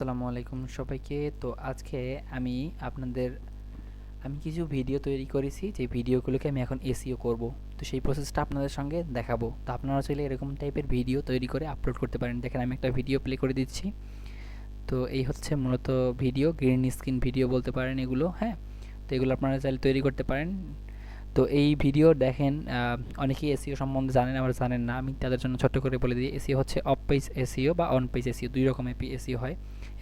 আসসালামু আলাইকুম সবাইকে। তো আজকে আমি আপনাদের, আমি কিছু ভিডিও তৈরি করেছি, যে ভিডিওগুলোকে আমি এখন এসিও করব। তো সেই প্রসেসটা আপনাদের সঙ্গে দেখাবো। তো আপনারা চাইলে এরকম টাইপের ভিডিও তৈরি করে আপলোড করতে পারেন। দেখেন আমি একটা ভিডিও প্লে করে দিচ্ছি। তো এই হচ্ছে মূলত ভিডিও গ্রিন স্ক্রিন ভিডিও বলতে পারেন এগুলো হ্যাঁ? তো এগুলো আপনারা চাইলে তৈরি করতে পারেন। তো এই ভিডিও দেখেন অনেকেই এসিও সম্বন্ধে জানেন, আবার জানেন না। আমি তাদের জন্য ছোট্ট করে বলে দিই এসিও হচ্ছে অফ পেজ এসিও বা অন পেজ এসিও দুই রকমের এসিও হয়।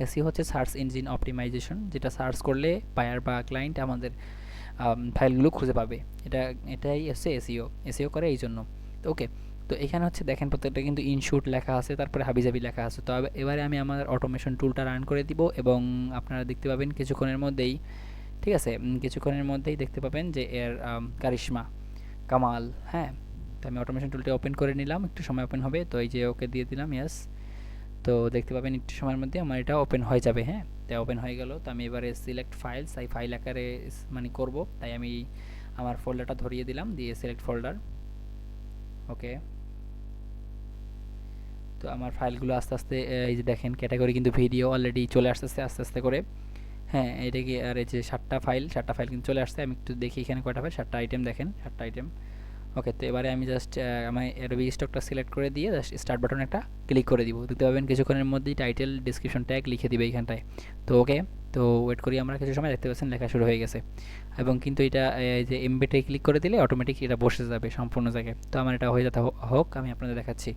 এসিও হচ্ছে সার্চ ইঞ্জিন অপটিমাইজেশন যেটা সার্চ করলে বায়ার বা ক্লায়েন্ট আমাদের ফাইলগুলো খুঁজে পাবে। এটা, এটাই হচ্ছে এসিও এসিও করে এই জন্য। ওকে তো এখানে হচ্ছে দেখেন প্রত্যেকটা কিন্তু ইনশুট লেখা আছে, তারপরে হাবিজাবি লেখা আছে। তো এবারে আমি আমার অটোমেশন টুলটা রান করে দিব এবং আপনারা দেখতে পাবেন কিছুক্ষণের মধ্যেই ঠিক আছে? কিছুক্ষণের মধ্যেই দেখতে পাবেন যে এর কারিশমা, কামাল হ্যাঁ? তো আমি অটোমেশন টুলটা ওপেন করে নিলাম, একটু সময় ওপেন হবে, তো এই যে ওকে দিয়ে দিলাম ইয়াস তো দেখতে পাবেন একটু সময়ের মধ্যে আমার এটা ওপেন হয়ে যাবে হ্যাঁ? তাই ওপেন হয়ে গেল, তো আমি এবারে সিলেক্ট ফাইলস এই ফাইল আকারে মানে করব, তাই আমি আমার ফোল্ডারটা ধরিয়ে দিলাম, দিয়ে সিলেক্ট ফোল্ডার ওকে তো আমার ফাইলগুলো আস্তে আস্তে, এই যে দেখেন ক্যাটাগরি কিন্তু ভিডিও অলরেডি চলে আসতেছে, আস্তে আস্তে করে। হ্যাঁ এটা কি, আর এই যে সাতটা ফাইল সাতটা ফাইল কিন্তু চলে আসছে। আমি একটু দেখি এখানে কয়টা ফাইল সাতটা আইটেম দেখেন, সাতটা আইটেম ওকে তো এবারে আমি জাস্ট আমি অ্যাডোবি স্টকটা সিলেক্ট করে দিয়ে জাস্ট স্টার্ট বাটন একটা ক্লিক করে দিব। দেখতে পাবেন কিছুক্ষণের মধ্যেই টাইটেল ডিসক্রিপশন ট্যাগ লিখে দিবে এইখানটায় তো ওকে তো ওয়েট করি আমরা কিছু সময়, দেখতে পাচ্ছেন লেখা শুরু হয়ে গেছে। এবং কিন্তু এটা যে এমবেটে ক্লিক করে দিলে অটোমেটিক এটা বসে যাবে সম্পূর্ণ জায়গায়। তো আমার এটা হয়ে যেতে হোক, আমি আপনাদের দেখাচ্ছি।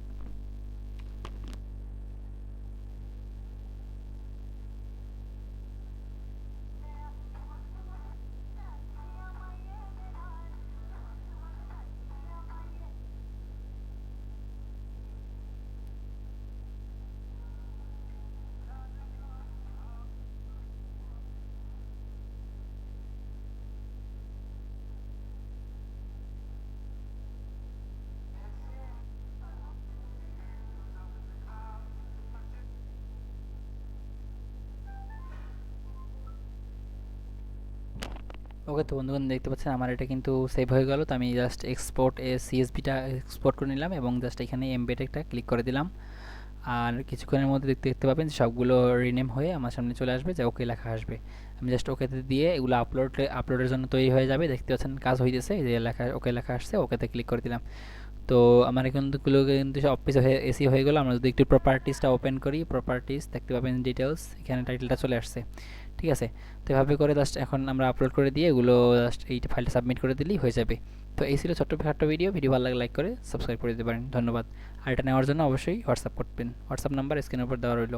ওকে তো বন্ধুগণ দেখতে পাচ্ছেন আমার এটা কিন্তু সেভ হয়ে গেল। তো আমি জাস্ট এক্সপোর্ট এ সিএসবিটা এক্সপোর্ট করে নিলাম এবং জাস্ট এখানে এমবেটেকটা ক্লিক করে দিলাম। আর কিছুক্ষণের মধ্যে দেখতে দেখতে পাবেন সবগুলো রিনেম হয়ে আমার সামনে চলে আসবে, যে ওকে লেখা আসবে। আমি জাস্ট ওকেতে দিয়ে এগুলো আপলোড আপলোডের জন্য তৈরি হয়ে যাবে। দেখতে পাচ্ছেন কাজ হইতেছে যে লেখা, ওকে লেখা আসছে ওকেতে ক্লিক করে দিলাম। তো আমার কিন্তু কিন্তু অফিস হয়ে এসি হয়ে গেলো। আমরা যদি একটু প্রপার্টিসটা ওপেন করি প্রপার্টিস দেখতে পাবেন ডিটেলস এখানে টাইটেলটা চলে আসছে। ঠিক আছে? তো এভাবে করে জাস্ট এখন আমরা আপলোড করে দিয়ে এগুলো জাস্ট এই ফাইলটা সাবমিট করে দিলেই হয়ে যাবে। তো এই ছিল ছোট্ট খাট্ট ভিডিও ভিডিও ভালো লাগে লাইক করে সাবস্ক্রাইব করে দিতে পারেন। ধন্যবাদ। আর এটা নেওয়ার জন্য অবশ্যই হোয়াটসঅ্যাপ করবেন। হোয়াটসঅ্যাপ নাম্বার স্ক্রিনের উপর দেওয়া রইল।